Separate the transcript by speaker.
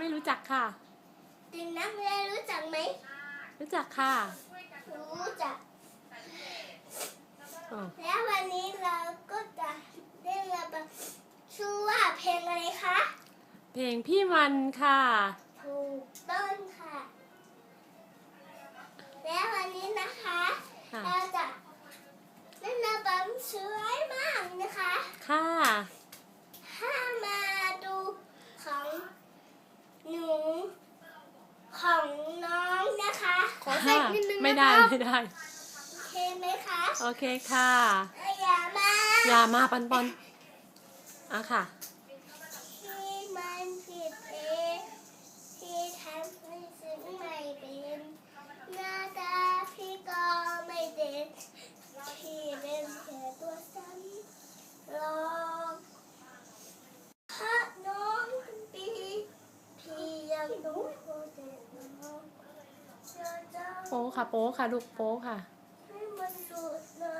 Speaker 1: ค่ะ
Speaker 2: ตินนักเรียนรู้จักไหม
Speaker 1: รู้จักค่ะ
Speaker 2: รู้จัก
Speaker 1: อ๋อ
Speaker 2: แล้ววันนี้เราก็จะได้ระบชื่อว่าเพลงอะไรคะ
Speaker 1: เพลงพี่มันค่ะ
Speaker 2: ถูกต้องค่ะ แล้ววันนี้นะคะ
Speaker 1: ค่ะ
Speaker 2: เราจะเล่นระบำสวยมากนะคะ
Speaker 1: ค่ะ
Speaker 2: ถ้ามาดูของหนูของน้องนะคะ ขอเซ็กนิดนึง
Speaker 1: ไม่
Speaker 2: นะ
Speaker 1: ได้
Speaker 2: ครับ
Speaker 1: ไม่ได้
Speaker 2: โอเคไหมคะ
Speaker 1: โอเคค่ะ
Speaker 2: อย่ามา
Speaker 1: อย่ามาปันปอนอะค่ะ
Speaker 2: ที่มันผิดเองที่ทำให้ซึ้งไม่เป็นหน้าตาพี่ก็ไม่เด่นที่เป็นแค่ตัวซ้ำลองเพราะน้องเป็นปีพี่ยังดูโคตรน้องเจอเจ้า
Speaker 1: โป๊ค่ะโป๊ค่ะลูกโป๊ค่ะ
Speaker 2: ให้มันหลุดนะ